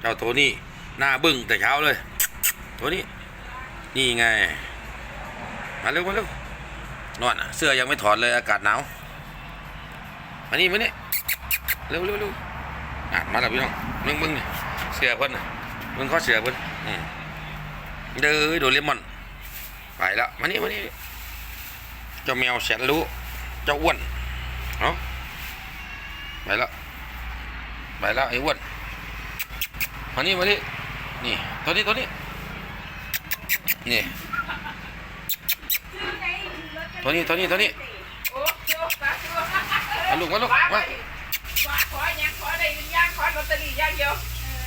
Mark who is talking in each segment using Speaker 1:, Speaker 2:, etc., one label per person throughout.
Speaker 1: เจ้าตัวนี้หน้าบึ้งแต่เช้าเลย ตัวนี้ นี่ไง มาเร็วมาเร็วนอนเสื้อยังไม่ถอดเลยอากาศหนาวมานี่มานี่เร็วเร็วเร็วมาแล้วพี่น้องมึงมึงเสือเพิ่นมึงข้อเสือเพิ่นเด้อโดเรมอนไปแล้วมานี่มานี่เจ้าแมวแสนรู้เจ้าอ้วนเอาะไปแล้วไปแล้วไอ้อ้วน มานี่มานี่นี่ตัวนี้ตัวนี้นี่ตัวนี้ตัวนี้ตัวนี้
Speaker 2: โอ้โยสาธุ
Speaker 1: มาลูกมาลูก
Speaker 2: มา
Speaker 1: มา
Speaker 2: ขออย่างขอได้ยินย่างขอลอตเตอรี่อย่างเดียว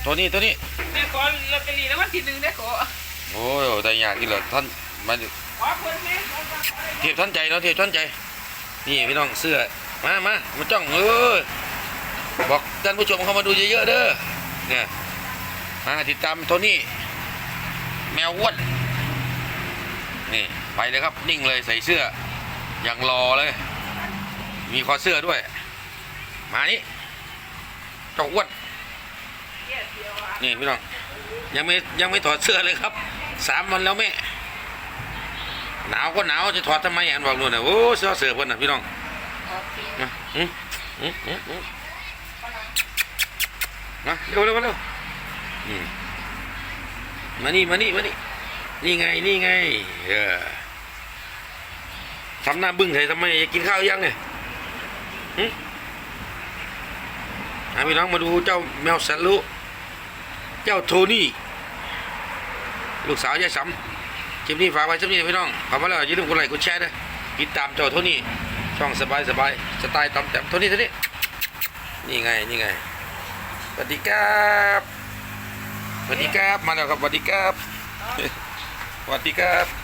Speaker 1: ตัวนี้ตัวนี้
Speaker 2: แม่ขอลอตเตอรี่แล้ววันที่หนึ่งได้ขอ
Speaker 1: โอ้ยแต่ยากนี่เหรอท่านมา
Speaker 2: ขอคนแม่ขอขอขอได้
Speaker 1: เทียบท่านใจเนาะเทียบท่านใจ นี่พี่น้องเสื้อมามามาจ้องเออบอกท่านผู้ชมเข้ามาดูเยอะๆเด้อเนี่ย มาติดตามโทนี่แมวอ้วนนี่ไปเลยครับนิ่งเลยใส่เสื้ออย่างรอเลย มีคอเสื้อด้วย มานี่เจ้าอ้วน
Speaker 2: เดียวเดียวอะ
Speaker 1: นี่พี่น้องยังไม่ยังไม่ถอดเสื้อเลยครับสามวันแล้วแม่หนาวก็หนาวจะถอดทำไมอันบอกนู่นน่ะโอ้เสื้อเสือเพิ่นน่ะพี่น้อง
Speaker 2: โอเค
Speaker 1: มาอืมอืมอืมอืมมาเร็วเร็วเร็ว มมานี่มานี่มานี่นี่ไงนี่ไงเออทำหน้าบึ้งใส่ทำไมจะกินข้าวยังไงหืมอะพี่น้องมาดูเจ้าแมวแสนรู้เจ้าโทนี่ ลูกสาวยายสำคลิปนี้ฝากไว้สักนิดพี่น้องขอบคุณแล้วอย่าลืมกดไลค์กดแชร์ด้วยติดตามเจ้าโทนี่ช่องสบายสบายสไตล์ตอมแต้มโทนี่โทนี่นี่ไงนี่ไงสวัสดีครับ สวัสดีครับ มาแล้วครับสวัสดีครับสวัสดีครับ